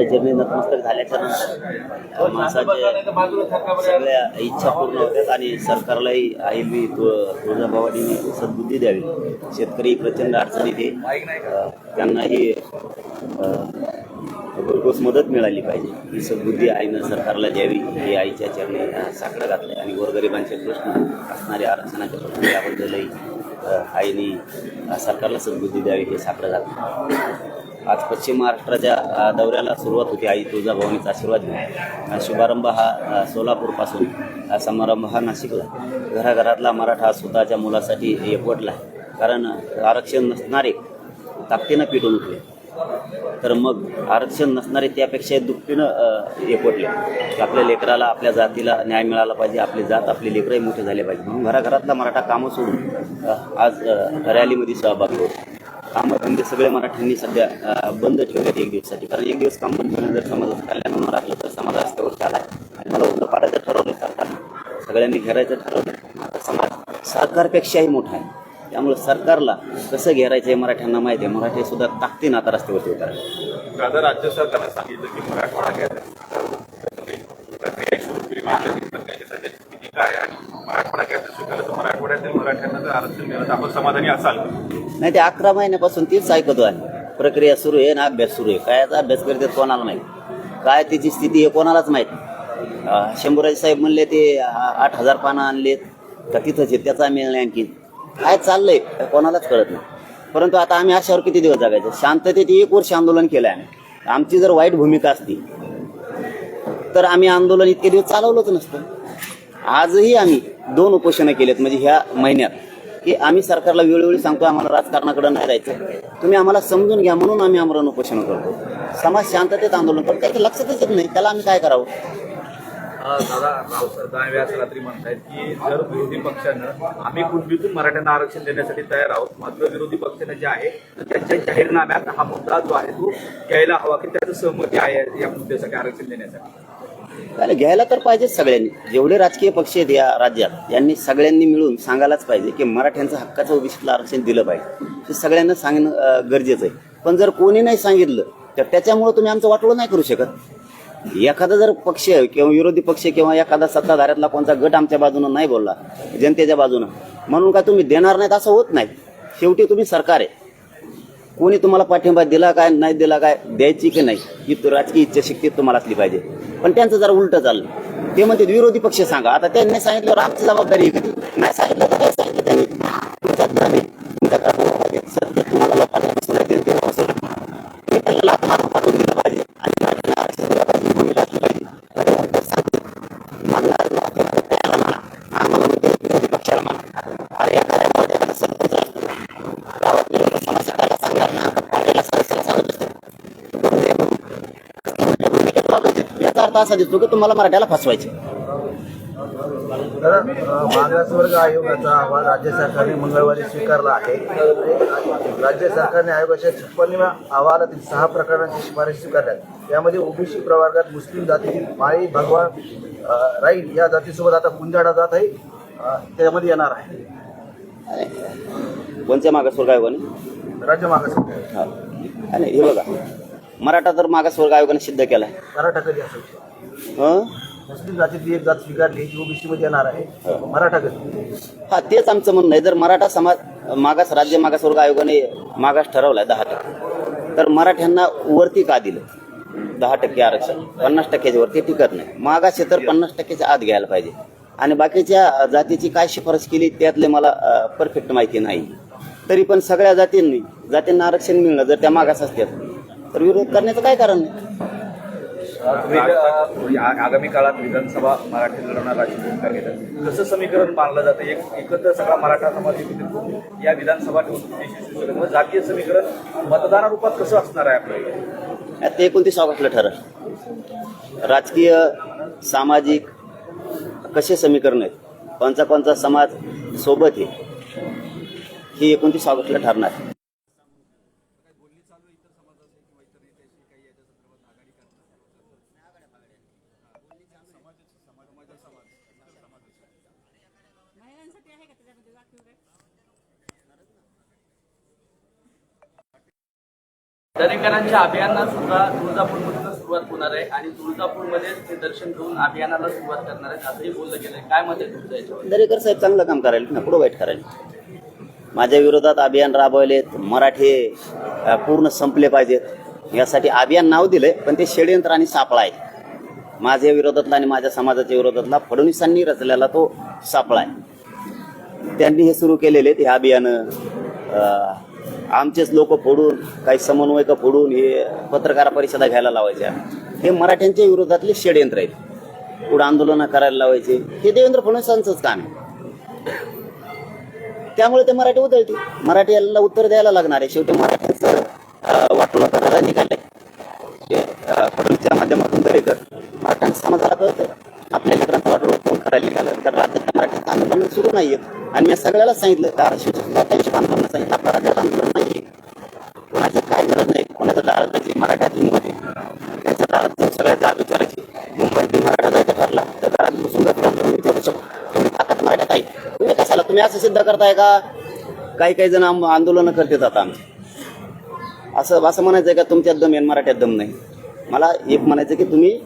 आईच्या चरणी नतमस्तक झाल्याच्यानंतर माणसाचे सगळ्या इच्छा पूर्ण होत्यात आणि सरकारलाही आई मी तुळजाभवानी सद्बुद्धी द्यावी. शेतकरी प्रचंड अडचणीत आहे. त्यांनाही भरघोस मदत मिळाली पाहिजे. ही सद्बुद्धी आईनं सरकारला द्यावी ही आईच्या चरणी अ, साकडं घातलं आणि गोरगरिबांचे प्रश्न असणारे आरक्षणाचे प्रश्न याबद्दलही आईने सरकारला सद्बुद्धी द्यावी हे साकडं घातलं आज पश्चिम महाराष्ट्राच्या दौऱ्याला सुरुवात होती. आई तुळजाभवानीचा आशीर्वाद घेऊन. शुभारंभ हा सोलापूरपासून हा समारंभ हा नाशिकला. घराघरातला मराठा स्वतःच्या मुलासाठी एकवटला कारण आरक्षण नसणारे ताकदीनं पिटून उठले. तर मग आरक्षण नसणारे त्यापेक्षा दुपटीनं एकवटले. की आपल्या लेकराला आपल्या जातीला न्याय मिळाला पाहिजे. आपली जात आपले लेकरही मोठे झाले पाहिजे. म्हणून घराघरातला मराठा कामं सोडून आज रॅलीमध्ये सहभागी होतो. कामं धंदे सगळे मराठ्यांनी सध्या बंद ठेवलेत एक दिवसासाठी. कारण एक दिवस काम बंद जर समाजाचं कल्याण होणार असलं तर समाज रस्त्यावर चालला आणि मला उभं पाडायचं ठरवलं सरकारनं. सगळ्यांनी घेरायचं ठरवलं आता समाज सरकारपेक्षाही मोठा आहे. त्यामुळे सरकारला कसं घेरायचं हे मराठ्यांना माहिती आहे. मराठी सुद्धा ताकदीनं आता रस्त्यावरती उतरायला दादा राज्य सरकारनं सांगितलं की मराठवाडा काय मराठवाडा स्वीकारलं तर मराठवाड्यातील मराठ्यांना जर आरक्षण मिळालं तर आपण समाधानी असाल. नाही ते अकरा महिन्यापासून तीच ऐकतो आहे. प्रक्रिया सुरू आहे ना अभ्यास सुरू आहे. काय अभ्यास करते कोणाला नाही काय त्याची स्थिती आहे कोणालाच माहीत अं, शंभूराज साहेब म्हणले ते आ- आठ हजार पानं आणलेत. का तिथंच आहे त्याचा मिळणे आणखी. काय चाललंय? काय कोणालाच कळत नाही. परंतु आता आम्ही अशावर किती दिवस जगायचं? शांततेत एक वर्ष आंदोलन केलं आहे आमची जर वाईट भूमिका असती तर आम्ही आंदोलन इतके दिवस चालवलंच नसतं. आजही आम्ही दोन उपोषणं केलेत म्हणजे ह्या महिन्यात. की आम्ही सरकारला वेळोवेळी सांगतो आम्हाला राजकारणाकडे नाही जायचं तुम्ही आम्हाला समजून घ्या म्हणून आम्ही आमरण उपोषण करतो समाज शांततेत आंदोलन करतो त्याचं लक्षातच येत नाही त्याला आम्ही काय करावं? दादा रावसाहेब दानवे रात्री म्हणतायत की जर विरोधी पक्षानं आम्ही कुणबीतून मराठ्यांना आरक्षण देण्यासाठी तयार आहोत मात्र विरोधी पक्षाने जे आहे त्यांच्या जाहीरनाम्यात हा मुद्दा जो आहे तो घ्यायला हवा की त्याचं सहमती आहे या मुद्द्यासाठी आरक्षण देण्यासाठी. त्याला घ्यायला तर पाहिजेच सगळ्यांनी. जेवढे राजकीय पक्ष आहेत या राज्यात यांनी सगळ्यांनी मिळून सांगायलाच पाहिजे की मराठ्यांचं हक्काचं ओबीसीला आरक्षण दिलं पाहिजे. हे सगळ्यांना सांगणं गरजेचं आहे. पण जर कोणी नाही सांगितलं तर त्याच्यामुळं तुम्ही आमचं वाटलं नाही करू शकत. एखादा जर पक्ष किंवा विरोधी पक्ष किंवा एखादा सत्ताधाऱ्यातला कोणता गट आमच्या बाजूनं नाही बोलला जनतेच्या बाजूनं म्हणून काय तुम्ही देणार नाहीत असं होत नाही. शेवटी तुम्ही सरकार आहे. कोणी तुम्हाला पाठिंबा दिला काय नाही दिला काय द्यायची की नाही ही राजकीय इच्छाशक्ती तुम्हाला असली पाहिजे. पण त्यांचं जरा उलट चाललं. ते म्हणते विरोधी पक्ष सांगा. आता त्यांनी सांगितल्यावर आमची जबाबदारी नाही सांगितलं तर काय सांगितलं त्यांनी? तुमचा दान आहे. पाहिजे. तुम्हाला लोकांना त्यांना मारून पाठवून दिलं पाहिजे. आणि मराठीला आरक्षण दिलं पाहिजे ही भूमिका असली पाहिजे आता वक्तव्य सांगते. मागणार नाही, आपल्याला त्याला म्हणा. आम्हाला म्हणते विरोधी पक्षाला म्हणा. अरे एखाद्या मोठ्या सरपंच असतो. गावातले लोकं समस्या काय सांगणार ना पाटीलला समस्या सांगत असते याचा अर्थ असा दिसतो की तुम्हाला मराठ्याला फसवायचे. तर मागासवर्ग आयोगाचा अहवाल राज्य सरकारने मंगळवारी स्वीकारला आहे. राज्य सरकारने आयोगाच्या छप्पन्नव्या अहवालातील सहा प्रकरणांची शिफारस स्वीकारल्या यामध्ये ओबीसी प्रवर्गात मुस्लिम जातीतील माळी भगवान अ, या जातीसोबत आता कुंजाडा जात आहे. अ, त्यामध्ये येणार आहे. कोणत्या मागासवर्ग आयोगाने? राज्य मागासवर्ग. हा. आणि हे बघा मराठा तर मागासवर्ग आयोगाने सिद्ध केलाय. मराठा कधी असेल? हं? मुस्लिम जातीतली एक जात स्वीकारली जी ओबीसी मध्ये येणार आहे. मराठा कधी हा तेच आमचं म्हणणं आहे. जर मराठा समाज मागास राज्य मागासवर्ग आयोगाने मागास ठरवलाय दहा टक्के तर मराठ्यांना वरती का दिलं? दहा टक्के आरक्षण पन्नास टक्क्याच्या वरती टिकत नाही. मागास हे तर पन्नास टक्क्याच्या आत घ्यायला पाहिजे. आणि बाकीच्या जातीची काय शिफारस केली त्यातले मला परफेक्ट माहिती नाही. तरी पण सगळ्या जातींनी जातींना आरक्षण मिळणं जर त्या मागास असतात तर विरोध करण्याचं काय कारण नाही आगामी काळात विधानसभा मराठी लढवणार राज्य घेतात. कसं समीकरण मानलं जातं? एक एकत्र सगळा मराठा समाज एकत्रित या विधानसभा निवडणूक जातीय समीकरण मतदानारूपात कसं असणार आहे आपलं ते एकोणतीस ऑगस्टला ठरल. राजकीय सामाजिक कसे समीकरण आहेत? कोणचा कोणचा समाज सोबत आहे? ही एकोणतीस ऑगस्टला ठरणार महिलांसाठी आहे का त्याच्यामध्ये राखीव काय दरेकरांच्या अभियानात सुद्धा तुळजापूरमधून सुरुवात होणार आहे आणि तुळजापूरमध्ये ते दर्शन घेऊन अभियानाला सुरुवात करणार आहेत असंही बोललं गेलंय. काय मत आहे तुमचं याच्यावर? दरेकर साहेब चांगलं काम करायला ना पुढं वाईट करायला. माझ्या विरोधात अभियान राबवलेत मराठी अ, पूर्ण संपले पाहिजेत. यासाठी अभियान नाव दिलंय पण ते षडयंत्र आणि सापळा आहे. माझ्या विरोधातला आणि माझ्या समाजाच्या विरोधातला फडणवीसांनी रचलेला तो सापळा आहे. त्यांनी हे सुरू केलेले हे अभियान आमचेच लोक फोडून काही समन्वयक फोडून हे पत्रकार परिषदा घ्यायला लावायच्या हे मराठ्यांच्या विरोधातले षडयंत्र आहेत. पुढे आंदोलनं करायला लावायचे. हे देवेंद्र फडणवीसांचंच काम आहे. त्यामुळे ते मराठी उधळते मराठी याला उत्तर द्यायला लागणार आहे. शेवटी मराठीचं अं, करायला निघालंय. फडणवीसच्या माध्यमातून दरेकर मराठ्यांच्या समाजाला कळतं आपल्या लेकरांचं वाटोळं कोण करायला निघालं. तर राज्यात मराठ्यांचं आंदोलन सुरू नाहीये. आणि मी सगळ्याला सांगितलं धाराशिवच्या सुद्धा त्यांची आंदोलन सांगितलं आपल्या राज्यात आंदोलन नाही कोणाची काय गरज नाही. कोणाचं लाळ जायची मराठ्यातून मध्ये त्याचं लाळ जाऊन सगळ्या जाग विचारायची. मुंबईतून मराठा जायचं ठरला. तर दारात बसून जातो आंदोलन विचारू शकतो तुम्ही ताकद मराठ्यात आहे तुम्ही कशाला? तुम्ही असं सिद्ध करताय का? काही काही जण आंदोलनं करते आता आमचे. असं असं म्हणायचं आहे का तुमच्यात दम आहे मराठ्यात दम नाही. मला एक म्हणायचं की तुम्ही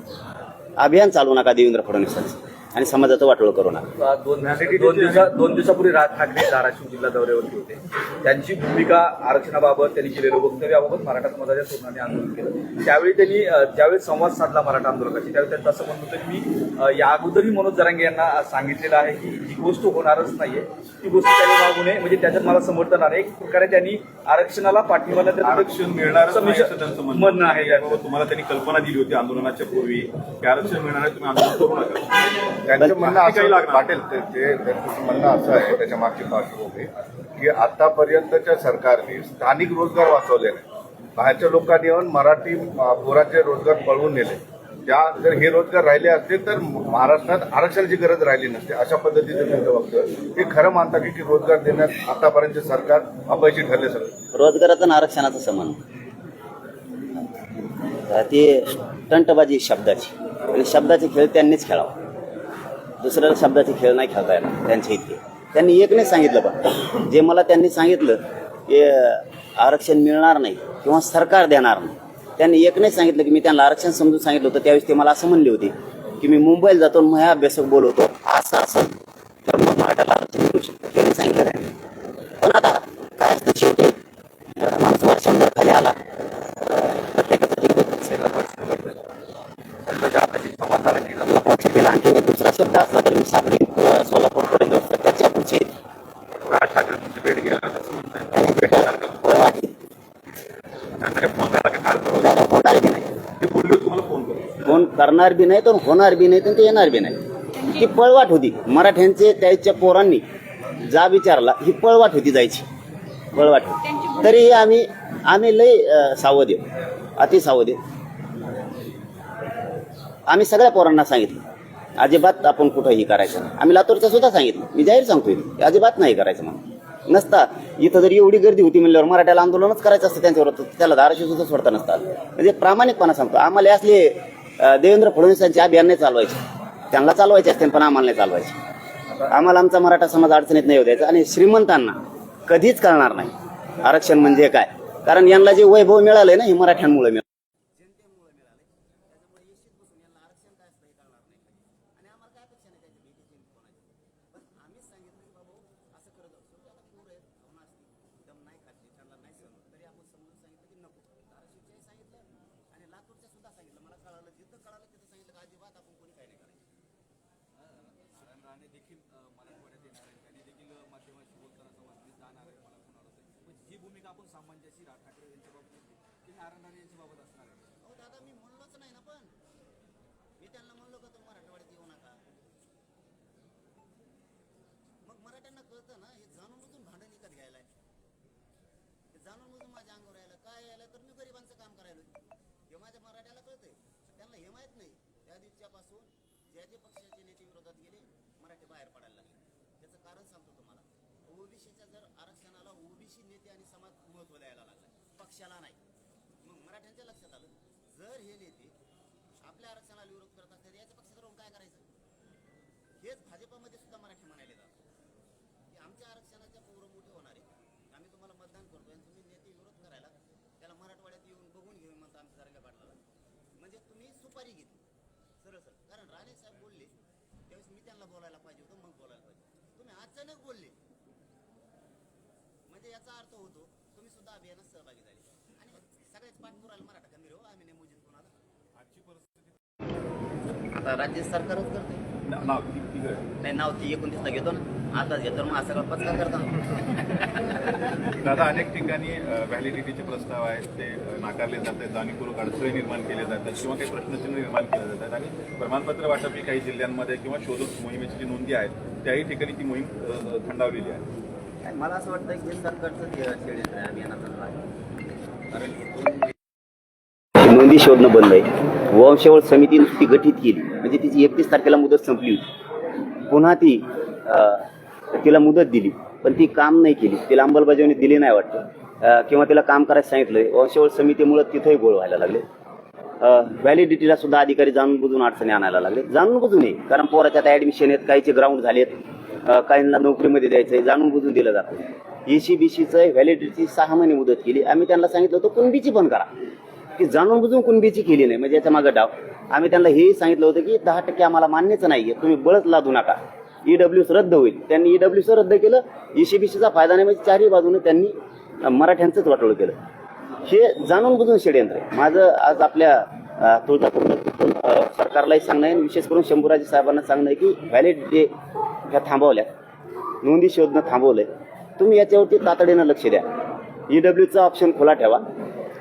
अभियान चालू नका देवेंद्र फडणवीसांचं. आणि समाजाचं वाटोळं करू नका. दोन दोन दिवसा दोन दिवसापूर्वी राज ठाकरे धाराशिव जिल्हा दौऱ्यावरती होते. त्यांची भूमिका आरक्षणाबाबत त्यांनी केलेलं वक्तव्याबाबत मराठा समाजाच्या तरुणांनी आंदोलन केलं. त्यावेळी त्यांनी ज्यावेळी संवाद साधला मराठा आंदोलकाशी त्यावेळी त्यांचं असं म्हणत होतं की मी या अगोदरही मनोज जरांगे यांना सांगितलेलं आहे की जी गोष्ट होणारच नाहीये ती गोष्ट त्यांनी मागू नये. म्हणजे त्याच्यात मला समर्थन आहे एक प्रकारे त्यांनी आरक्षणाला पाठिंबा आरक्षण मिळणार समिश्र- असं त्यांचं म्हणणं. आहे. तुम्हाला त्यांनी कल्पना दिली होती आंदोलनाच्या पूर्वी की आरक्षण मिळणार आहे तुम्ही आंदोलन करू नका. त्यांचं म्हणणं असं. पाटील ते त्यांचं म्हणणं असं आहे त्याच्या मागची पार्श्वभूमी की आतापर्यंतच्या सरकारने स्थानिक रोजगार वाचवले नाही. बाहेरच्या लोकांनी येऊन मराठी पोरांचे रोजगार पळवून नेले. त्या जर हे रोजगार राहिले असते तर महाराष्ट्रात आरक्षणाची गरज राहिली नसते. अशा पद्धतीचं त्यांचं वक्तव्य हे खरं मानता की की रोजगार देण्यात आतापर्यंत सरकार अपयशी ठरले सगळं. रोजगाराचं आणि आरक्षणाचं संबंध ती टंटबाजी शब्दाची. आणि शब्दाचे खेळ त्यांनीच खेळावा. दुसऱ्या शब्दाचे खेळ नाही खेळता येणार त्यांच्या इतके. त्यांनी एक नाही सांगितलं पण. जे मला त्यांनी सांगितलं की आरक्षण मिळणार नाही किंवा सरकार देणार नाही. त्यांनी एक नाही सांगितलं की मी त्यांना आरक्षण समजून सांगितलं होतं त्यावेळेस ते मला असं म्हणले होते की मी मुंबईला जातो आणि माझ्या अभ्यासक बोलवतो. असं असं. तर मग मराठ्याला आरक्षण मिळू शकतं त्यांनी सांगितलं त्यांनी. पण आता काय असतं शेवटी? माणूस वर्षांवर खाली आला. प्रत्येकासाठी जीवन सेवा दुसरा शब्द असला तरी मी साखरी सोलापूरपर्यंत जाऊ त्याच्या पुढचे राज ठाकरेंची भेट घ्यायला फोन करणार बी नाही तर होणार बी नाही तर ते येणार बी नाही. ही पळवाट होती. मराठ्यांचे त्याच्या पोरांनी जा विचारला ही पळवाट होती जायची. पळवाट होती. तरीही आम्ही आम्ही लय सावध आहे. अति सावध आहे. आम्ही सगळ्या पोरांना सांगितलं अजिबात आपण कुठंही करायचं आम्ही लातूरचं सुद्धा सांगितलं. मी जाहीर सांगतोय अजिबात नाही करायचं म्हणून. नसता इथं जर एवढी गर्दी होती म्हणल्यावर मराठ्याला आंदोलनच करायचं असतं त्यांच्यावर त्याला धाराशी सुद्धा सोडता नसतात म्हणजे प्रामाणिकपणा सांगतो. आम्हाला असले देवेंद्र देवेंद्र फडणवीसांचे अभियान नाही चालवायचे. त्यांना चालवायचे असते पण आम्हाला नाही चालवायचे. आम्हाला आमचा मराठा समाज अडचणीत नाही येऊ द्यायचा आणि श्रीमंतांना कधीच कळणार नाही. आरक्षण म्हणजे काय? कारण यांना जे वैभव मिळालंय ना हे मराठ्यांमुळे मिळालं ही भूमिका आपण सामंजस्य राज ठाकरे यांच्या बाबतीत की नारायण राणे यांच्या बाबत असणार आहे हो दादा मी म्हणलोच नाही ना पण. मी त्यांना म्हणलो का तुम्ही मराठवाड्यात येऊ नका. मग मराठ्यांना कळतं ना हे जाणून बुजून भांडण विकत घ्यायला हे जाणून बुजून माझ्या अंगावर यायला काय यायला तर मी गरिबांचं काम करायला हे माझ्या मराठ्याला कळतंय त्यांना नाही. त्या दिवसापासून ज्या जे पक्षाचे नेते विरोधात गेले मराठी बाहेर पडायला लागले. त्याचं कारण सांगतो तुम्हाला. ओबीसीच्या जर आरक्षणाला ओबीसी नेते आणि समाज महत्त्व द्यायला लागला पक्षाला नाही. मग मराठ्यांच्या लक्षात आलं जर हे नेते आपल्या आरक्षणाला विरोध करत असतात याच्या पक्षात राहून काय करायचं? हेच भाजपमध्ये सुद्धा मराठी म्हणायले जातात की आमच्या आरक्षणाच्या पोरं मोठे होणार आहे आम्ही तुम्हाला मतदान करतो आणि तुम्ही नेते विरोध करायला त्याला मराठवाड्यात येऊन बघून घेऊन म्हणता आमच्या सारख्या पाटलाला म्हणजे तुम्ही सुपारी घेतली. सरळ सरळ. कारण राणे साहेब बोलले त्यावेळेस मी त्यांना बोलायला पाहिजे होतं मग बोलायला पाहिजे तुम्ही अचानक बोलले. म्हणजे याचा अर्थ होतो तुम्ही सुद्धा अभियानात सहभागी झाले. आणि सगळ्याच पाठपुराला मराठा कमी राहू आम्ही नाही मुजित कोणाला. आता राज्य सरकारच करते नाव? नाही नाव ती एकोणतीसला घेतो ना. आताच घेतो ना मग हा सगळा पचका करता दादा अनेक ठिकाणी व्हॅलिडिटीचे प्रस्ताव आहेत ते नाकारले जात आहेत जाणीवपूर्वक अडथळे निर्माण केले जातात किंवा काही प्रश्नचिन्ह निर्माण केले जातात आणि प्रमाणपत्र वाटप काही जिल्ह्यांमध्ये किंवा शोध मोहिमेची जी नोंदी आहेत त्याही ठिकाणी ती मोहीम थंडावलेली आहे. मला असं वाटतं की हे सरकारचं आहे अभियानाचं कारण नोंदी शोधणं बंद आहे. वंशावळ समिती ती गठीत केली. म्हणजे तिची एकतीस तारखेला मुदत संपली होती. पुन्हा ती तिला मुदत दिली. पण ती काम नाही केली. तिला अंमलबजावणी दिली नाही वाटतं. किंवा तिला काम करायला सांगितलंय. वंशावळ समितीमुळं तिथंही गोळ व्हायला लागले. व्हॅलिडिटीला सुद्धा अधिकारी जाणून बुजून अडचणी आणायला लागले. जाणून बुजून नाही. कारण पोराच्या आता ॲडमिशन आहेत काहीचे ग्राउंड झालेत. काहींना नोकरीमध्ये द्यायचं आहे जाणून बुजून दिलं जातं. E एसी बी सीचं व्हॅलिडिटीची सहा महिने मुदत केली. आम्ही त्यांना सांगितलं होतं कुणबीची पण करा. की जाणून बुजून कुणबीची केली नाही. म्हणजे याच्या मागं डाव. आम्ही त्यांना हेही सांगितलं होतं की दहा टक्के आम्हाला मान्यच नाही तुम्ही बळच लादू नका. ईडब्ल्यूस रद्द होईल. त्यांनी ईडब्ल्यूस रद्द केलं. E ईसीबीसीचा फायदा नाही म्हणजे चारही बाजूने त्यांनी मराठ्यांचंच वाटोळ केलं. हे जाणून बुजून षडयंत्र आहे. माझं आज आपल्या अं, तुळजापूर सरकारलाही सांगणं आहे. आणि विशेष करून शंभूराजे साहेबांना सांगणं आहे की व्हॅलिड डे ह्या थांबवल्या नोंदी शोधणं थांबवलंय. तुम्ही याच्यावरती तातडीनं लक्ष द्या. ईडब्ल्यूचा ऑप्शन खुला ठेवा.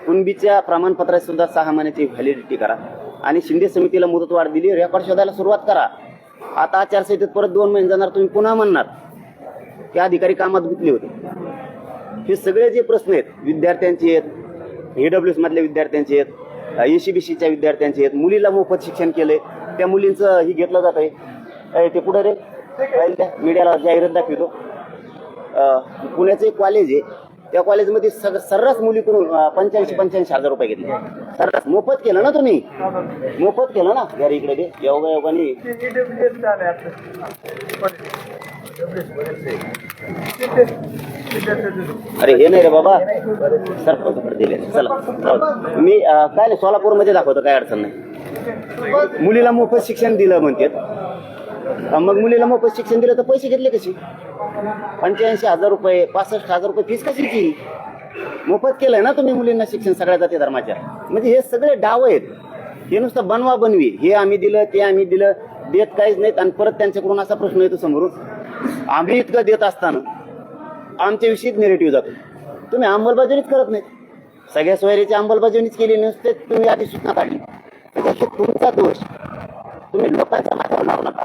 कुणबीच्या प्रमाणपत्रात सुद्धा सहा महिन्याची व्हॅलिडिटी करा. आणि शिंदे समितीला मुदतवाढ दिली रेकॉर्ड शोधायला सुरुवात करा. आता आचारसंहितेत परत दोन महिने जाणार तुम्ही पुन्हा म्हणणार. ते अधिकारी कामात गुंतले होते. हे सगळे जे प्रश्न आहेत विद्यार्थ्यांचे आहेत ईडब्ल्यूएस मधल्या विद्यार्थ्यांचे आहेत एसीबीसीच्या विद्यार्थ्यांचे आहेत मुलीला मोफत शिक्षण केलंय त्या मुलींचं ही घेतलं जात आहे. ते कुठं रे? मीडियाला जाहिरात दाखवतो. पुण्याचं एक कॉलेज आहे. त्या कॉलेजमध्ये सग सर्रास मुलीकडून पंच्याऐंशी पंच्याऐंशी हजार रुपये घेतले. सर्रास मोफत केलं ना तुम्ही? मोफत केलं ना? घरी इकडे ते योगा योगाने अरे हे नाही रे बाबा. सरपंच दिले. चला मी काय नाही सोलापूरमध्ये दाखवतो काय अडचण नाही. मुलीला मोफत शिक्षण दिलं म्हणतात. मग मुलीला मोफत शिक्षण दिलं तर पैसे घेतले कसे? पंच्याऐंशी हजार रुपये पासष्ट हजार रुपये फीस कशी केली मोफत केलंय ना तुम्ही मुलींना शिक्षण सगळ्या जाती धर्माच्या. म्हणजे हे सगळे डाव आहेत. हे नुसतं बनवा बनवी. हे आम्ही दिलं ते आम्ही दिलं. देत काहीच नाहीत आणि परत त्यांच्याकडून असा प्रश्न येतो समोरून. आम्ही इतकं देत असताना आमच्याविषयीच निगेटिव्ह जातो. तुम्ही अंमलबजावणीच करत नाही सगळ्या सोयरीची अंमलबजावणीच केली नसते तुम्ही आधी सूचना काढली. तुमचा दोष. तुम्ही लोकांच्या माथ्यावर लावू नका.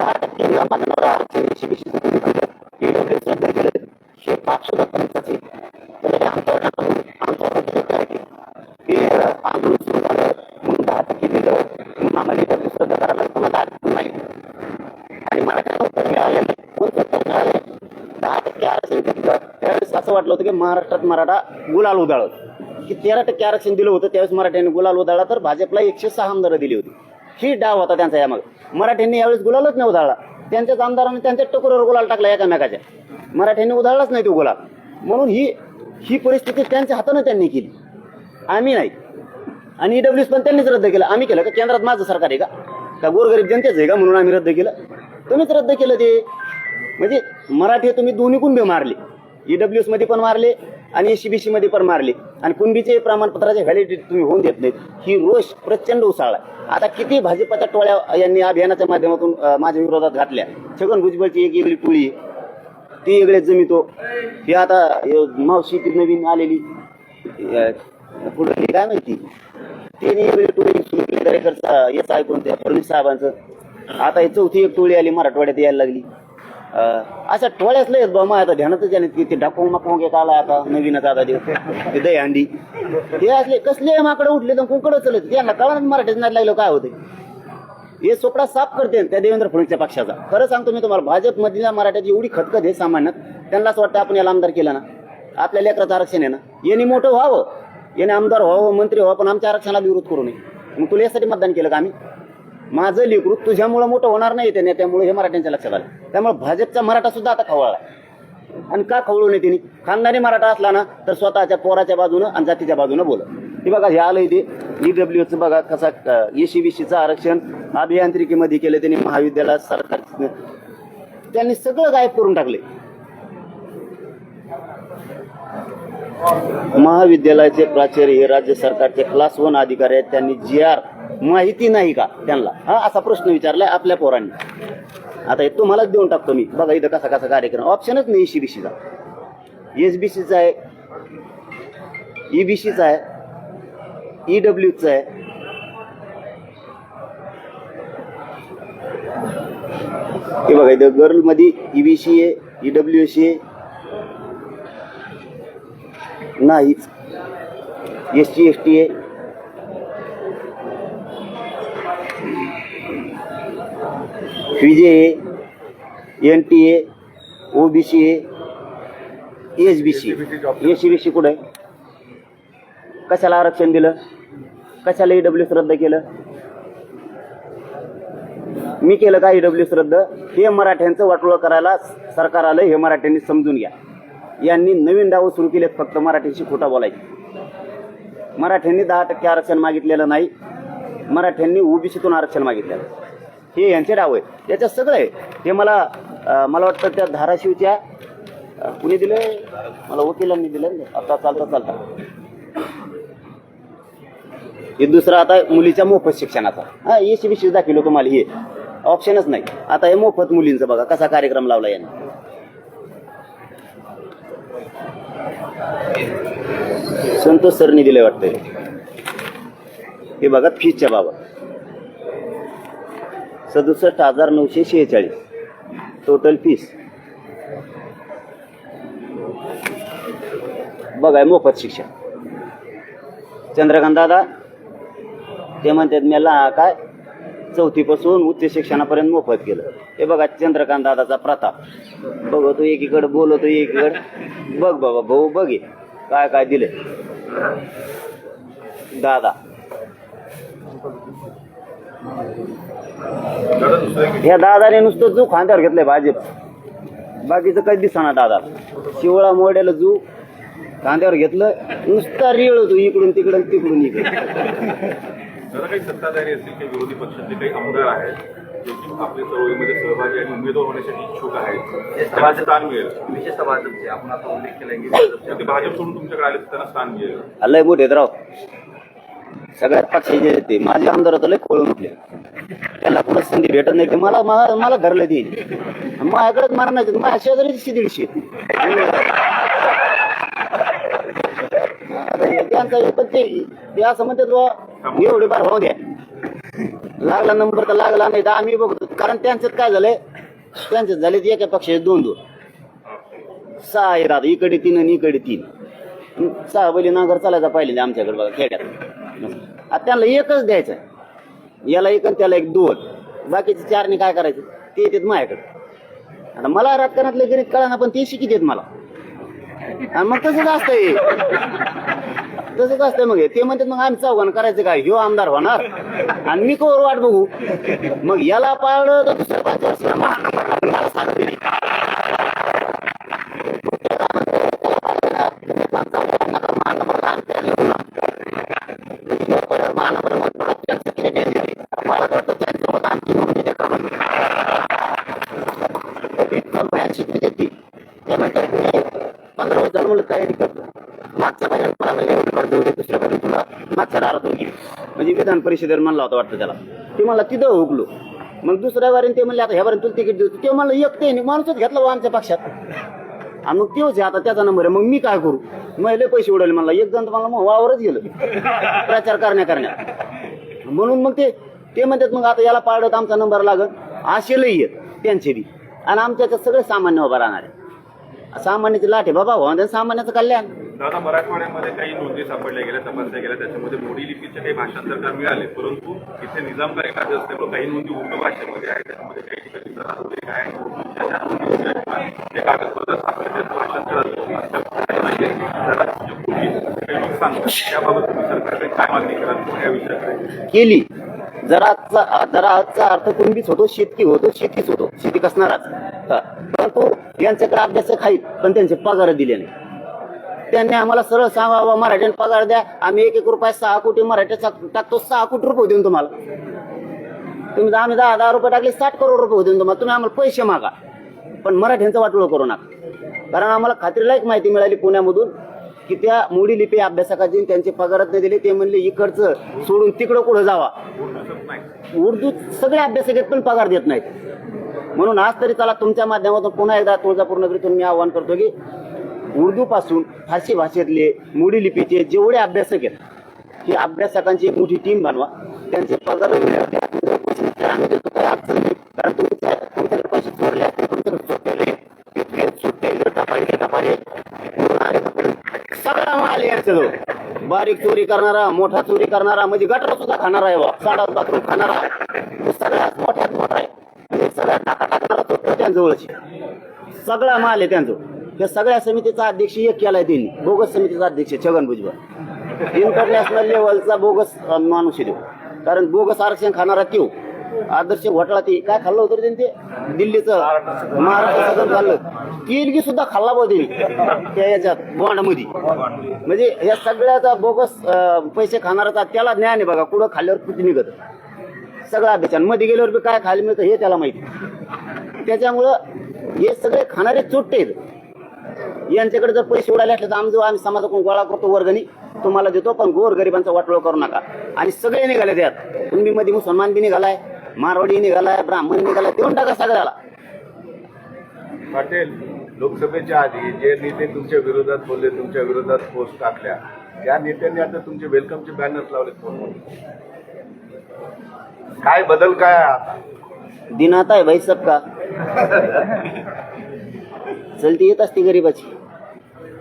दहा टक्के नियमांवर आरक्षण शिबिशीचं तुम्ही केलं. EWS रद्द केलं. हे पाप सुद्धा तुमचंच तर आमच्यावर नका बोलू. आमच्यावर किती आंदोलन सुरू झालं म्हणून दहा टक्के दिलं म्हणून आम्हाला रद्द करायला तुम्हाला दहा टक्के आणि मला काय उत्तर मिळालं नाही उत्तर मिळालं दहा टक्के आरक्षण दिलं त्यावेळेस असं वाटलं होतं की महाराष्ट्रात मराठा गुलाल उदाळत की तेरा टक्के आरक्षण दिलं होतं त्यावेळेस मराठ्यांनी गुलाल उधाळला तर भाजपला एकशे सहा आमदारं दिली होती ही डाव होता त्यांचा यामागे. मराठ्यांनी यावेळेस गुलालच नाही उधाळला. त्यांच्याच आमदारांनी त्यांच्या टकोरावर गुलाल टाकला एकामेकाच्या. मराठ्यांनी उधाळलाच नाही तो गुलाल. म्हणून ही ही परिस्थिती त्यांच्या हातानं त्यांनी केली. आम्ही नाही. आणि ईडब्ल्यूएस पण त्यांनीच रद्द केलं. आम्ही केलं का? केंद्रात माझं सरकार आहे का? का गोरगरीब जनतेच आहे का? म्हणून आम्ही रद्द केलं. तुम्हीच रद्द केलं ते. म्हणजे मराठी तुम्ही दोन्ही कुणबे मारले. ईडब्ल्यूएसमध्ये पण मारले. आणि एसीबीसी मध्ये पण मारले. आणि कुणबीचे प्रमाणपत्राचे व्हॅलिडिटी तुम्ही होऊन देत नाहीत. ही रोष प्रचंड उसळला. आता किती भाजपाच्या टोळ्या यांनी अभियानाच्या माध्यमातून माझ्या विरोधात घातल्या? छगन भुजबळची एक वेगळी टोळी ती वेगळे जमितो हो. ही. आता मावशी ती नवीन आलेली. पुढे काय माहिती त्यांनी वेगळी टोळी सुरू केली. दरेकरचा येच ऐकून त्या फडणवीस साहेबांचं. आता ही चौथी एक टोळी आली मराठवाड्यात यायला लागली. असं अशा टोळ्याच लय आहेत बा आता. ध्यानातच आहे की ते डाकोंग माकोंग एक आला आता नवीनच आता ते ते दहीहंडी हे असले कसले माकडे उठले तर कुंकडं चलत त्यांना कळा मराठीत नाही लागलं काय होते हे सोपडा साफ करते त्या देवेंद्र फडणवीसच्या पक्षाचा. खरं सांगतो मी तुम्हाला भाजपमधल्या मराठ्याची एवढी खतखत हे सामान्यात. त्यांना असं वाटतं आपण याला आमदार केलं ना. आपल्या लेकराचं आरक्षण आहे ना. यांनी मोठं व्हावं. याने आमदार व्हावं मंत्री व्हावं पण आमच्या आरक्षणाला विरोध करू नये. मग तुला यासाठी मतदान केलं का आम्ही? माझं लेकरू तुझ्यामुळं मोठं होणार नाही त्याने त्यामुळे हे मराठ्यांच्या लक्षात आलं. त्यामुळे भाजपचा मराठा सुद्धा आता खवळला. आणि का खवळू नये त्यांनी खानदानी मराठा असला ना तर स्वतःच्या पोराच्या बाजूनं आणि जातीच्या बाजूनं बोल हे बघा हे आलंय ते ईडब्ल्यूचं बघा कसा एसी बीसीचं आरक्षण अभियांत्रिकीमध्ये केलं त्यांनी महाविद्यालयात सरकार त्यांनी सगळं गायब करून टाकले महाविद्यालयाचे प्राचार्य हे राज्य सरकारचे क्लास वन अधिकारी आहेत. त्यांनी जी आर माहिती नाही का त्यांना? हा असा प्रश्न विचारलाय आपल्या पोरांनी. आता हे तुम्हालाच देऊन टाकतो मी. बघा इथं कसा कसा कार्यक्रम. ऑप्शनच नाही एसी बीसीचा एस बी सीचा आहे. ई बी सीचा आहे. ई डब्ल्यूचा आहे. हे बघा इथं गर्लमध्ये ई बी सी आहे ई डब्ल्यू सी आहे. नाहीच. एस टी एस टी आहे. विजे A N T A O B C S B C S B C कुठं आहे? कशाला आरक्षण दिलं? कशाला ई डब्ल्यू रद्द केलं? मी केलं का ई डब्ल्यू रद्द हे मराठ्यांचं वाटोळं करायला सरकार आलं हे मराठ्यांनी समजून घ्या. यांनी नवीन डाव सुरू केलेत फक्त मराठ्यांशी खोटा बोलायची. मराठ्यांनी दहा टक्के आरक्षण मागितलेलं नाही. मराठ्यांनी ओबीसीतून आरक्षण मागितलेलं. हे यांचे डाव आहे. याच्यात सगळं आहे. हे मला मला वाटतं त्या धाराशिवच्या कुणी दिलं मला वकिलांनी दिलं आता चालता चालता. हे दुसरं आता मुलीच्या मोफत शिक्षणाचा. हा एस बी दाखवलं तुम्हाला हे. ऑप्शनच नाही. आता हे मोफत मुलींचं बघा कसा कार्यक्रम लावला यांनी. संतोष सरनी दिले वाटतं हे बघा फीजच्या बाबत. सदुसष्ट हजार नऊशे शेहेचाळीस. टोटल फीस बघाय मोफत शिक्षण. चंद्रकांत दादा ते म्हणतात मी ला काय चौथीपासून उच्च शिक्षणापर्यंत मोफत केलं. हे बघा चंद्रकांत दादाचा प्रताप. बघतो एकीकडं बोलवतो एकीकडं. बघ बाबा भाऊ बघ. काय काय दिले दादा. ह्या दादाने नुसतं जू खांद्यावर घेतलंय भाजप बाकीचं काही दिसना दादा. शिवळा मोड्याला जू खांद्यावर घेतलं नुसता रिळ होतो इकडून तिकडून तिकडून इकडे. काही सत्ताधारी असतील काही विरोधी पक्षातले काही आमदार आहेत जे की आपल्या चळवळीमध्ये सहभागी आणि उमेदवार होण्यासाठी इच्छुक आहेत. त्यांना स्थान मिळेल. विशेषतः भाजपचे. आपण आता उल्लेख केला की ते भाजप सोडून तुमच्याकडे आले तर त्यांना स्थान मिळेल. लय मोठे राव. सगळ्यात पक्षाचे जे ते माझे आमदार तर लय खोळून उठले. त्याला कुठं संधी भेटत नाही ते मला मला मला धरलं ते. माझ्याकडेच मारण्याचे माझ्या शेजारीची दीडशे त्यांचं पण ते असं म्हणतात बुवा एवढे बार भाऊ द्या. लागला नंबर तर लागला नाही तर आम्ही बघतो. कारण त्यांच्यात काय झालंय? त्यांच्यात झाले ते एका पक्षाचे दोन दोन. सहा आहेत इकडे तीन आणि इकडे तीन. सहा बैली नांगर चालायचा पाहिले आमच्याकडे बघा खेड्यात. आता त्यांना एकच द्यायचं याला एक आणि त्याला एक दोन. बाकीचे चारने काय करायचं? ते येतात माझ्याकडे. आता मला राजकारणातले गणित कळा ना पण ते शिकित येत मला. आणि मग तसंच असतंय. तसंच असतंय मग हे. ते म्हणतात मग आम्ही चौघान करायचं काय? ह्यो आमदार होणार. आणि मी कोर वाट बघू? मग याला पाळलं तर दुसऱ्या पाच वर्षाला मला सांगते पंधरा वर्ष झालं म्हणलं तयारी करतो मागच्या महिन्यात मला म्हणजे एवढं कर्ज होते दुसऱ्या महिन्यात तुला मागच्या दारात होती म्हणजे विधान परिषदेवर म्हणला होता वाटतं त्याला. ते मला तिथं हुकलो. मग दुसऱ्या वारीने ते म्हणले आता ह्या वारीने तुला तिकीट देऊ. ते म्हणलं एक ते माणूसच घेतला आमच्या पक्षात. आणि मग तेच आहे आता त्याचा नंबर आहे मग मी काय करू? महिले पैसे उडवले मला एक जण तुम्हाला मला मग वावरच गेलं. प्रचार करण्या करण्यात म्हणून मग ते ते म्हणतात मग आता याला पाडत आमचा नंबर लागत असे लई आहेत त्यांचे बी. आणि आमच्या सगळे सामान्य उभा राहणार. आहे सामान्याचे लाठे बाबा हो सामान्याचं कल्याण. दादा मराठवाड्यामध्ये काही नोंदी सापडल्या गेल्या तपासल्या गेल्या त्याच्यामध्ये मोडी लिपीचे काही भाषांतरकार मिळाले परंतु इथे निजामकारी कायदे असल्यामुळे काही नोंदी उर्दू भाषेमध्ये आहे त्याच्यामध्ये काही ठिकाणी जरा उल्लेख कागदपत्र सापडले भाषांतर सांगतात त्याबाबत तुम्ही सरकारकडे काय मागणी कराल या विषयाकडे. केली. जरा आजचा अर्थ कुणबीच होतो शेतकी होतो शेतीच होतो शेती कसणारच. हा. परंतु यांच्याकडे अभ्यास खाईत पण त्यांचे पगार दिले नाही. त्यांनी आम्हाला सरळ सांगा मराठ्यान पगार द्या. आम्ही एक एक रुपये सहा कोटी मराठ्याचा टाकतो सहा कोटी रुपये देऊन तुम्हाला. तुम्ही आम्ही दहा दहा रुपये टाकले साठ करोड रुपये देऊन तुम्हाला. तुम्ही आम्हाला पैसे मागा. पण मराठ्यांचं वाटोळ करू नका. कारण आम्हाला खात्रीला एक माहिती मिळाली पुण्यामधून की त्या मोडी लिपी अभ्यासकाची त्यांचे पगारात नाही दिले. ते म्हणले इकडचं सोडून तिकडं कुठं जावा? उर्दू सगळे अभ्यासक आहेत पण पगार देत नाहीत. म्हणून आज तरी चला तुमच्या माध्यमातून पुन्हा एकदा तुळजापूर नगरीतून मी आवाहन करतो की उर्दू पासून फारसी भाषेतले मोडी लिपीचे जेवढे अभ्यासक आहेत की अभ्यासकांची एक मोठी टीम बनवा. त्यांचे पगार नाही. सगळा माल यायचं बारीक चोरी करणारा मोठा चोरी करणारा म्हणजे गटर सुद्धा खाणार आहे बा. साडा बाथरूम खाणारा. सगळ्यात मोठ्यात मोठा आहे. सगळ्या टाका टाकणारा तो त्यांजवळच सगळा माल आहे त्यांचं या सगळ्या समितीचा अध्यक्ष एक केलाय त्यांनी. बोगस समितीचा अध्यक्ष छगन भुजबळ. इंटरनॅशनल लेवलचा बोगस माणूस आहे कारण बोगस आरक्षण खाणारा त्यो आदर्श घोटाळा ते. काय खाल्लं होतं त्यांनी ते? दिल्लीचं. महाराष्ट्र सगळं खाल्लं. तेलगी सुद्धा खाल्ला बा त्यांनी. त्या याच्यात बॉन्डमध्ये म्हणजे या सगळ्याचा बोगस पैसे खाणाराचा त्याला ज्ञान आहे बघा कुठं खाल्ल्यावर कुठे निघत. सगळा अभ्यास मध्ये गेल्यावर बी काय खायला मिळतं हे त्याला माहिती. त्याच्यामुळं हे सगळे खाणारे चोट्टे आहेत. यांच्याकडे जर पैसे उडाले असले तर आम्ही जो आम्ही समाजाकडून गोळा करतो वर्गणी तुम्हाला देतो पण गोर गरिबांचा वाटोळ करू नका. आणि सगळे निघाले त्यात. तुम्ही मध्ये मुसलमान बी निघालाय मारवाडी निघालाय ब्राह्मण निघालाय देऊन टाका सगळ्याला. पाटील लोकसभेच्या आधी जे नेते तुमच्या विरोधात बोलले तुमच्या विरोधात पोस्ट टाकल्या त्या नेत्यांनी आता तुमचे वेलकमचे बॅनर्स लावले काय बदल काय आहे आता? दिन आता है भाई सबका. चलती येत असते गरीबाची.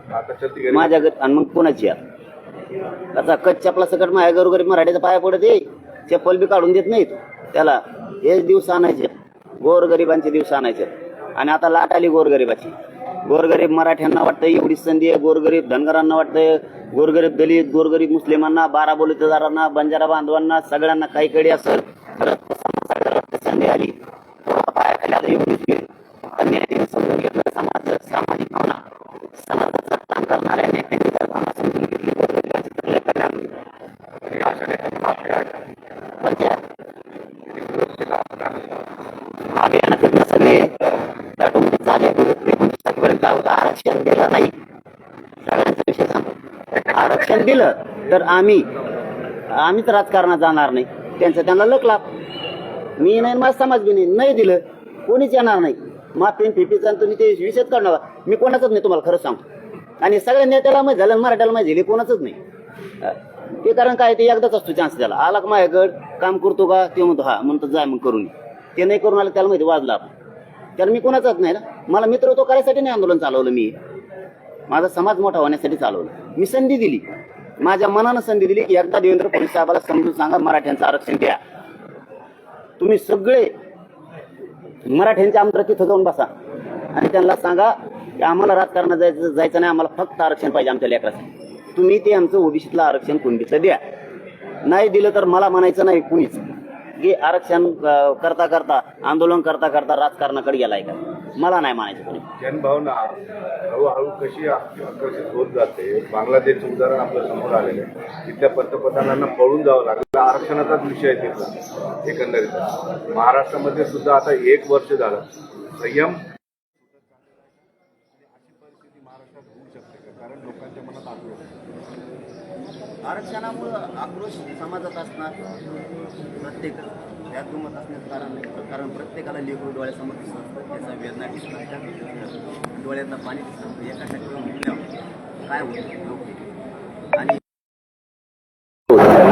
माझ्या घरी आणि मग कोणाची आता कच आपला सकट माझ्या गरीब मराठीचा पाया पडत आहे. चप्पल बी काढून देत नाहीत. त्याला हेच दिवस आणायचे. गोरगरिबांचे दिवस आणायचे. आणि आता लाट आली गोरगरिबाची. गोरगरीब मराठ्यांना वाटतं एवढी संधी आहे. गोरगरीब धनगरांना वाटतंय. गोरगरीब दलित गोरगरीब मुस्लिमांना बारा बोलतेदारांना बंजारा बांधवांना सगळ्यांना काही कडे असेल तर संधी आली. एवढीच समजून घेतलं. समाज सामाजिक भावना काम करणाऱ्या नेत्यांनी जर भावना समजून घेतली गोरगरिबाचे सगळे कल्याण होईल. पण त्या अभियानातील सगळे दाटून झाले एकोणीस आरक्षण दिलं नाही सगळ्यांचा विषय सांगतो केलं तर आम्ही आम्हीच राजकारणात जाणार नाही. त्यांचं त्यांना लक लाभ. मी नाही माझा समाज बी नाही नाही दिलं कोणीच येणार नाही. माफीन फिफीचा तुम्ही ते विषयच काढणार मी कोणाचंच नाही तुम्हाला खरं सांगतो आणि सगळ्या नेत्याला माहिती झालं मराठ्याला माहिती झाली कोणाचंच नाही. ते कारण काय ते एकदाच असतो चान्स त्याला. आला का माझ्याकड काम करतो का ते म्हणतो हा म्हणतो जाय मग करून ते नाही करून आलं त्याला माहिती वाजला आपण. कारण मी कोणाचाच नाही ना. मला मित्र तो करायसाठी नाही आंदोलन चालवलं मी. माझा समाज मोठा होण्यासाठी चालवलं. मी संधी दिली. माझ्या मनानं संधी दिली की एकदा देवेंद्र फडणवीस साहेबाला समजून सांगा मराठ्यांचं आरक्षण द्या तुम्ही सगळे मराठ्यांच्या आमदार तिथं जाऊन बसा आणि त्यांना सांगा की आम्हाला राजकारणात जायचं जायचं नाही आम्हाला फक्त आरक्षण पाहिजे आमच्या लेकराचं. तुम्ही ते आमचं ओबीसीतलं आरक्षण कुणबीतलं द्या. नाही दिलं तर मला म्हणायचं नाही कुणीच. की आरक्षण करता करता आंदोलन करता करता राजकारणाकडे गेलाय का? मला नाही म्हणायचं कोणी. जनभावना हळूहळू कशी आकर्षित होत जाते बांगलादेशचं उदाहरण आपल्यासमोर आलेलं आहे. तिथल्या पंतप्रधानांना पळून जावं लागलं आरक्षणाचाच विषय आहे तिथला एकंदरीत महाराष्ट्रामध्ये सुद्धा आता एक वर्ष झालं संयम आरक्षणामुळं आक्रोश समाजात असणार. प्रत्येक त्यात दुमत असण्याचं कारण नाही. कारण प्रत्येकाला लेकरू डोळ्यासमोर दिसतात. त्याचा वेदना दिसतात. डोळ्यातलं पाणी दिसतं. म्हणजे एका टक्के काय होतं लोक आणि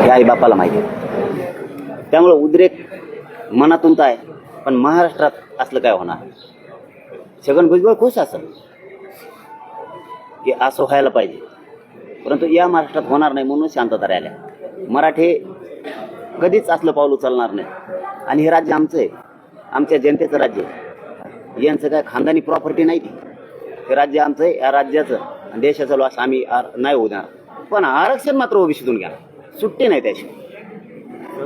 हे आई बापाला माहिती आहे. त्यामुळं उद्रेक मनातून तर आहे. पण महाराष्ट्रात असलं काय होणार? छगन भुजबळ खुश असेल. की असं व्हायला पाहिजे. परंतु या महाराष्ट्रात होणार नाही म्हणून शांतता राहिल्या. मराठे कधीच असलं पाऊल उचलणार नाही. आणि हे राज्य आमचं आहे. आमच्या जनतेचं राज्य आहे. यांचं काय खानदानी प्रॉपर्टी नाही ती. हे राज्य आमचं आहे या राज्याचं. आणि देशाचा लॉस आम्ही आर- नाही देणार. पण आरक्षण मात्र ओबीसीतून घ्या. सुट्टी नाही त्याशी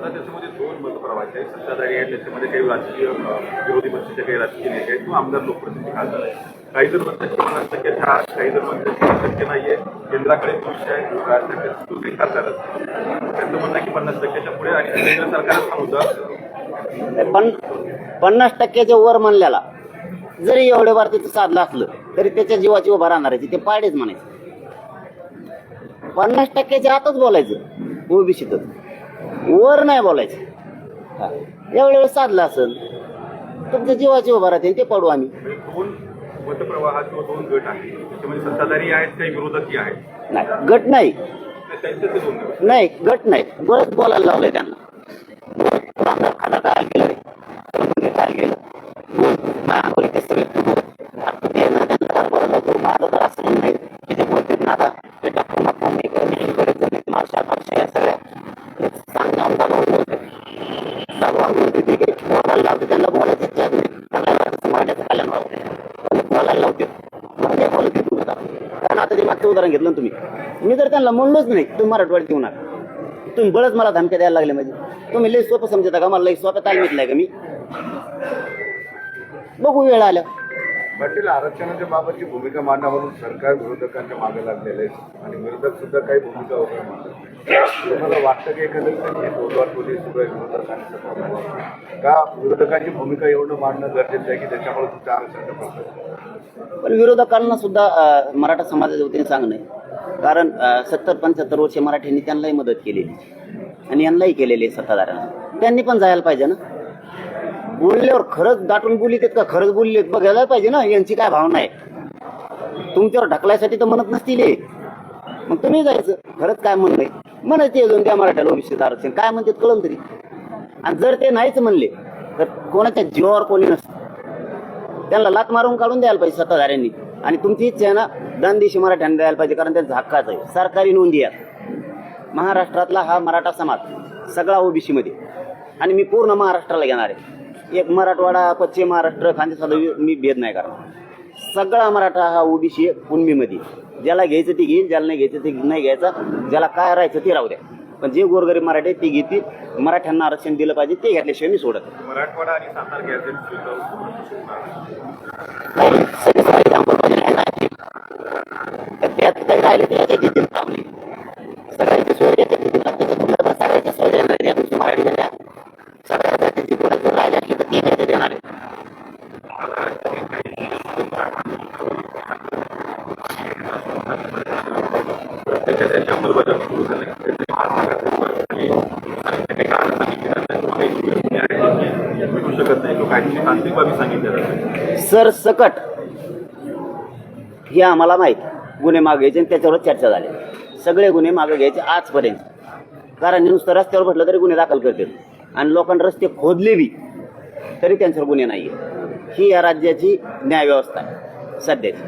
त्याच्यामध्ये दोन मतप्रवाह आहे सत्ताधारी आहेत त्याच्यामध्ये काही राजकीय विरोधी पक्षाचे काही राजकीय नेते आहेत किंवा आमदार लोकप्रतिनिधी खासदार आहेत. काही जण म्हणतात की पन्नास टक्के हा काही जण म्हणतात की पन्नास टक्के नाहीये. केंद्राकडे भविष्य आहे राज्याकडे तो खासदारच त्यांचं म्हणणं की पन्नास टक्क्याच्या पुढे आणि केंद्र सरकारच हा पण पन्नास टक्क्याच्या वर म्हणल्याला जरी एवढे वर तिथं साधलं असलं तरी त्याच्या जीवाची उभा राहणार आहे ते पाडेच म्हणायचं. पन्नास टक्क्याच्या आतच बोलायचं ओबीसीतच. वर नाही बोलायचं. हा. एवढ्या वेळ साधलं असेल तुमच्या जीवाची उभा राहते ते पाडू आम्ही. म्हणजे दोन मतप्रवाह किंवा दोन गट आहेत त्याच्यामध्ये सत्ताधारी आहेत काही विरोधकही आहेत? नाही गट नाही. गट. नाही गट नाही. बरंच बोलायला लावलंय त्यांना. खाला काय काय केलं ते सगळे बोल. आता ते ना त्यांना काय बोलायला लागलो, माझं तर असं म्हणणं आहे की ते बोलतात ना आता ते डॉक्टर मागून मी करणे, हे करत नाही, माझ्या पक्ष या सगळ्या हे चांगल्या आमदारावर बोलतात. सर्वांवर बोलते ते काही बोलायला लावते त्यांना बोलायचं इच्छा नाही. त्यांना वाटतं समाजाचं कल्याण व्हावं. पण बोलायला लावते म्हणजे बोलते तुम्ही आता. कारण आता ते मागचं उदाहरण घेतलं ना तुम्ही मी जर त्यांना म्हणलोच नाही तुम्ही मराठवाड्यात येऊ नका. तुम्ही बळच मला धमक्या द्यायला लागले म्हणजे. तुम्ही लई सोपं समजता का? मला लई सोप्या तालमीतलं आहे का मी? बघू वेळ आल्या पाटील आरक्षणाच्या बाबतची भूमिका मांडा म्हणून सरकार विरोधकांच्या मागे लागलेले आहे आणि विरोधक सुद्धा काही भूमिका वगैरे मांडतात तुम्हाला वाटतं की एकंदरीत दोघांमध्ये सुरू आहे विरोधकांनी सत्ताधारी? का विरोधकांची भूमिका एवढं मांडणं गरजेचं आहे की त्याच्यामुळे तुमच्या आरक्षणाचा पण विरोधकांना सुद्धा मराठा समाजाच्या वतीने सांगणं कारण सत्तर पंच्याहत्तर वर्षे मराठ्यांनी त्यांनाही मदत केलेली. आणि यांनाही केलेली आहे सत्ताधाऱ्यांना. त्यांनी पण जायला पाहिजे ना. बोलल्यावर खरंच दाटून बोलीत का? खरंच बोलले बघायला पाहिजे ना यांची काय भावना आहे. तुमच्यावर ढकलायसाठी तर म्हणत नसतील मग तुम्ही जायचं. खरंच काय म्हणलंय म्हणायचे अजून त्या मराठ्याला ओबीसीचं आरक्षण. काय म्हणतात कळम तरी. आणि जर ते नाहीच म्हणले तर कोणाच्या जीवावर कोणी नसतं. त्यांना लात मारून काढून द्यायला पाहिजे सत्ताधाऱ्यांनी. आणि तुमची इच्छा आहे ना दानदेशी मराठ्यांना द्यायला पाहिजे कारण त्यांचा हक्काच आहे. सरकारी नोंदी आहेत. महाराष्ट्रातला हा मराठा समाज सगळा ओबीसी मध्ये आणि मी पूर्ण महाराष्ट्राला घेणार आहे. एक मराठवाडा पश्चिम महाराष्ट्र खानदेशाला मी भेद नाही करणार. सगळा मराठा हा ओबीसी कुणबीमध्ये ज्याला घ्यायचं ती घेईल ज्याला नाही घ्यायचं ते नाही घ्यायचं. ज्याला काय राहायचं ते राहू द्या. पण जे गोरगरीब मराठी ते घेतील. मराठ्यांना आरक्षण दिलं पाहिजे ते घेतल्याशिवाय मी सोडत. मराठवाडा आणि सातारा गॅझेट स्वीकारू नाही, सगळे सगळे अंमलबजावणी आहे ना. तर त्यात काही राहिले ते याच्यात येतील थांबले. सगळ्यांची सोय याच्यात येतील. त्याच्यात तुम्हाला सगळ्यांची सोय देणार या तुमची मराठी झाल्या. सगळ्या जातीची पुढे जर राहिली असली तर ती याच्यात देणार आहे. त्याच्या त्यांच्या शकत नाही तांत्रिक बाबी सांगितल्या जातात सरसकट हे आम्हाला माहीत गुन्हे मागे घ्यायचे आणि त्याच्यावर चर्चा झाली. सगळे गुन्हे मागे घ्यायचे आजपर्यंत. कारण नुसतं रस्त्यावर म्हटलं तरी गुन्हे दाखल करतील. आणि लोकांनी रस्ते खोदले बी तरी त्यांच्यावर गुन्हे नाही ही या राज्याची न्यायव्यवस्था आहे सध्याची.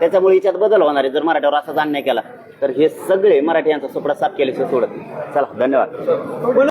त्याच्यामुळे याच्यात बदल होणार आहे. जर मराठ्यावर असाच अन्याय केला तर हे सगळे मराठी यांचा सुपडा साफ केल्याशिवाय सोडत नाही. चला धन्यवाद.